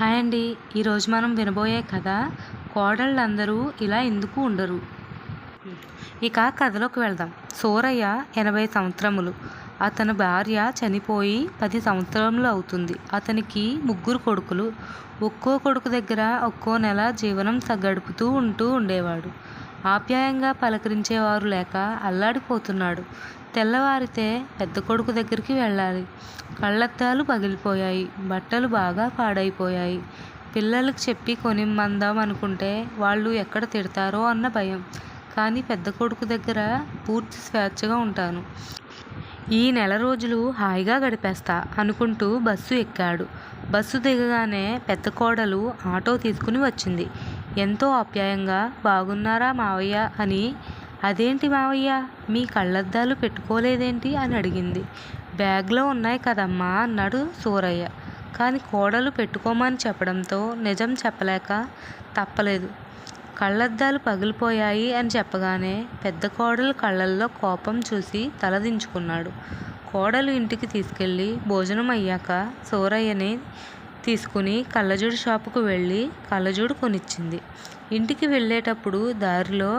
Hi అండి. ఈరోజు మనం వినబోయే కథ కోడళ్ళందరూ ఇలా ఎందుకు ఉండరు? ఇక కథలోకి వెళ్దాం. సూరయ్య ఎనభై సంవత్సరములు. అతని భార్య చనిపోయి పది సంవత్సరములు అవుతుంది. అతనికి ముగ్గురు కొడుకులు. ఒక్కో కొడుకు దగ్గర ఒక్కో నెల జీవనం గడుపుతూ ఉంటూ ఉండేవాడు. ఆప్యాయంగా పలకరించేవారు లేక అల్లాడిపోతున్నాడు. తెల్లవారితే పెద్ద కొడుకు దగ్గరికి వెళ్ళాలి. కళ్ళద్దాలు పగిలిపోయాయి. బట్టలు బాగా పాడైపోయాయి. పిల్లలకు చెప్పి కొనిమ్మందాం అనుకుంటే వాళ్ళు ఎక్కడ తిడతారో అన్న భయం. కానీ పెద్ద కొడుకు దగ్గర పూర్తి స్వేచ్ఛగా ఉంటాను. ఈ నెల రోజులు హాయిగా గడిపేస్తా అనుకుంటూ బస్సు ఎక్కాడు. బస్సు దిగగానే పెద్ద కోడలు ఆటో తీసుకుని వచ్చింది. ఎంతో ఆప్యాయంగా బాగున్నారా మావయ్య అని అదేంటి మావయ్య? మీ కళ్ళద్దాలు పెట్టుకోలేదేంటి? అని అడిగింది. బ్యాగ్లో ఉన్నాయి కదమ్మా అన్నాడు సూరయ్య. కానీ కోడలు పెట్టుకోమని చెప్పడంతో నిజం చెప్పలేక తప్పలేదు. కళ్ళద్దాలు పగిలిపోయాయి అని చెప్పగానే పెద్ద కోడలు కళ్ళల్లో కోపం చూసి తలదించుకున్నాడు కోడలు ఇంటికి తీసుకెళ్ళి భోజనం అయ్యాక సూరయ్యని తీసుకుని కళ్ళజోడు షాపుకు వెళ్ళి కళ్ళజోడు కొనిచ్చింది. ఇంటికి వెళ్ళేటప్పుడు దారిలో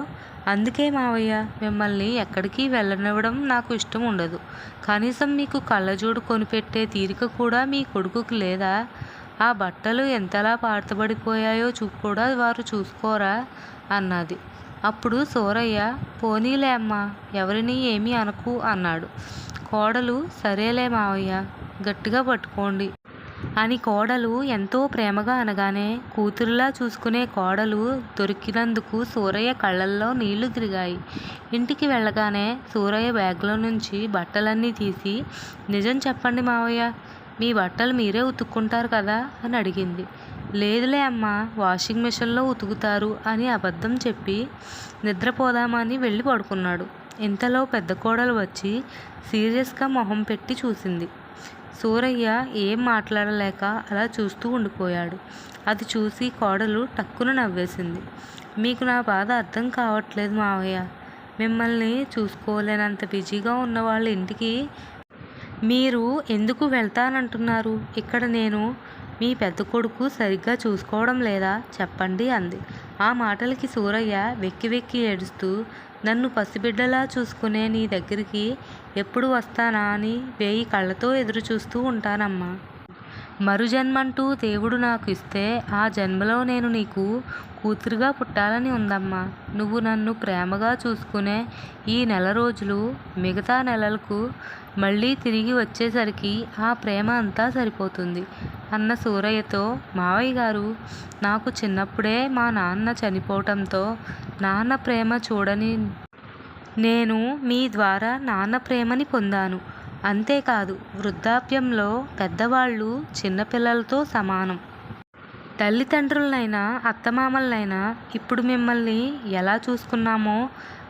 అందుకే మావయ్య మిమ్మల్ని ఎక్కడికి వెళ్ళనివ్వడం నాకు ఇష్టం ఉండదు. కనీసం మీకు కళ్ళజోడు కొనిపెట్టే తీరిక కూడా మీ కొడుకుకి లేదా ఆ బట్టలు ఎంతలా పాతబడిపోయాయో చూ కూడా వారు చూసుకోరా? అన్నది. అప్పుడు సూరయ్య పోనీలే అమ్మా ఎవరిని ఏమీ అనకు అన్నాడు. కోడలు సరేలే మావయ్య గట్టిగా పట్టుకోండి అని కోడలు ఎంతో ప్రేమగా అనగానే కూతురులా చూసుకునే కోడలు దొరికినందుకు సూరయ్య కళ్ళల్లో నీళ్ళు తిరిగాయి. ఇంటికి వెళ్ళగానే సూరయ్య బ్యాగ్లో నుంచి బట్టలన్నీ తీసి నిజం చెప్పండి మావయ్య మీ బట్టలు మీరే ఉతుక్కుంటారు కదా అని అడిగింది. లేదులే అమ్మ వాషింగ్ మిషన్లో ఉతుకుతారు అని అబద్ధం చెప్పి నిద్రపోదామని వెళ్ళి పడుకున్నాడు. ఇంతలో పెద్ద కోడలు వచ్చి సీరియస్గా మొహం పెట్టి చూసింది. సూరయ్య ఏం మాట్లాడలేక అలా చూస్తూ ఉండిపోయాడు. అది చూసి కోడలు టక్కున నవ్వేసింది. మీకు నా బాధ అర్థం కావట్లేదు మావయ్య. మిమ్మల్ని చూసుకోలేనంత బిజీగా ఉన్న వాళ్ళ ఇంటికి మీరు ఎందుకు వెళ్తానంటున్నారు? ఇక్కడ నేను మీ పెద్ద కొడుకు సరిగ్గా చూసుకోవడం లేదా? చెప్పండి అంది. ఆ మాటలకి సూరయ్య వెక్కి వెక్కి ఏడుస్తూ నన్ను పసిబిడ్డలా చూసుకునే నీ దగ్గరికి ఎప్పుడు వస్తానా అని వేయి కళ్ళతో ఎదురు చూస్తూ ఉంటానమ్మా. మరుజన్మంటూ దేవుడు నాకు ఇస్తే ఆ జన్మలో నేను నీకు కూతురుగా పుట్టాలని ఉందమ్మా. నువ్వు నన్ను ప్రేమగా చూసుకునే ఈ నెల రోజులు మిగతా నెలలకు మళ్ళీ తిరిగి వచ్చేసరికి ఆ ప్రేమ అంతా సరిపోతుంది. అన్న సూరయ్యతో మావయ్య గారు నాకు చిన్నప్పుడే మా నాన్న చనిపోవటంతో నాన్న ప్రేమ చూడని నేను మీ ద్వారా నాన్న ప్రేమని పొందాను. అంతేకాదు వృద్ధాప్యంలో పెద్దవాళ్ళు చిన్నపిల్లలతో సమానం. తల్లిదండ్రులనైనా అత్తమామలనైనా ఇప్పుడు మిమ్మల్ని ఎలా చూసుకున్నామో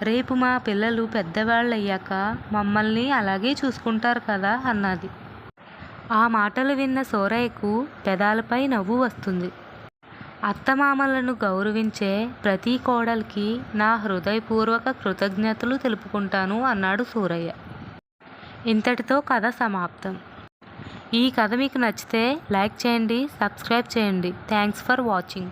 రేపు మా పిల్లలు పెద్దవాళ్ళు అయ్యాక మమ్మల్ని అలాగే చూసుకుంటారు కదా అన్నది. ఆ మాటలు విన్న సోరయ్యకు పెదాలపై నవ్వు వస్తుంది. అత్తమామలను గౌరవించే ప్రతి కోడలికి నా హృదయపూర్వక కృతజ్ఞతలు తెలుపుకుంటాను అన్నాడు సూరయ్య. ఇంతటితో కథ సమాప్తం. ఈ కథ మీకు నచ్చితే లైక్ చేయండి సబ్స్క్రైబ్ చేయండి. Thanks for watching.